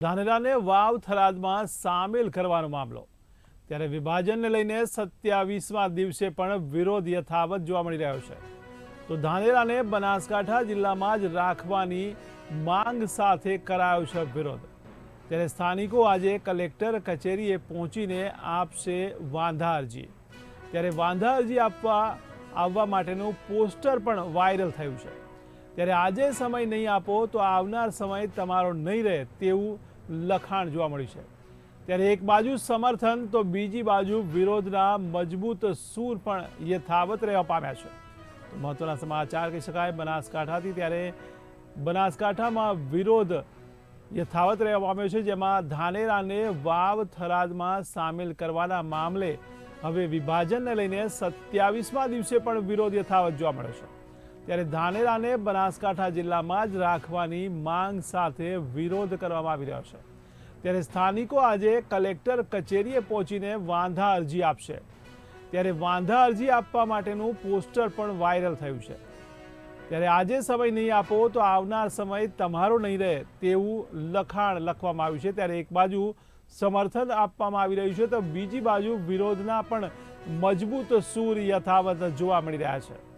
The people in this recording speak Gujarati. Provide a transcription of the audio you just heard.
ધાનેરાને વાવ થરાદમાં સામેલ કરવાનો મામલો. ત્યારે વિભાજનને લઈને સત્યાવીસમા દિવસે પણ વિરોધ યથાવત જોવા મળી રહ્યો છે. તો ધાનેરાને બનાસકાંઠા જિલ્લામાં જ રાખવાની માંગ સાથે કરાયો છે વિરોધ. ત્યારે સ્થાનિકો આજે કલેક્ટર કચેરીએ પહોંચીને આપશે વાંધા અરજી. ત્યારે વાંધા અરજી આપવા, આવવા માટેનું પોસ્ટર પણ વાયરલ થયું છે. ત્યારે આજે સમય નહીં આપો તો આવનાર સમય તમારો નહીં રહે તેવું લખાણ જોવા મળ્યું છે. ત્યારે એક બાજુ સમર્થન, તો બીજી બાજુ વિરોધના મજબૂત સૂર પણ યથાવત રહેવા પામ્યા છે. મહત્વના સમાચાર કહી શકાય, બનાસકાંઠાથી ત્યારે બનાસકાંઠામાં વિરોધ યથાવત રહેવા પામ્યો છે, જેમાં ધાનેરાને વાવ થરાદમાં સામેલ કરવાના મામલે હવે વિભાજનને લઈને સત્યાવીસમા દિવસે પણ વિરોધ યથાવત જોવા મળ્યો છે. ત્યારે ધાનેરાને બનાસકાંઠા જિલ્લામાં જ રાખવાની માંગ સાથે વિરોધ કરવામાં આવી રહ્યો છે. ત્યારે સ્થાનિકો આજે કલેક્ટર કચેરીએ પહોંચીને વાંધા અરજી આપશે. ત્યારે વાંધા અરજી આપવા માટેનું પોસ્ટર પણ વાયરલ થયું છે. ત્યારે આજે સમય નહીં આપો તો આવનાર સમય તમારો નહીં રહે તેવું લખાણ લખવામાં આવ્યું છે. ત્યારે એક બાજુ સમર્થન આપવામાં આવી રહ્યું છે તો બીજી બાજુ વિરોધના પણ મજબૂત સૂર યથાવત જોવા મળી રહ્યા છે.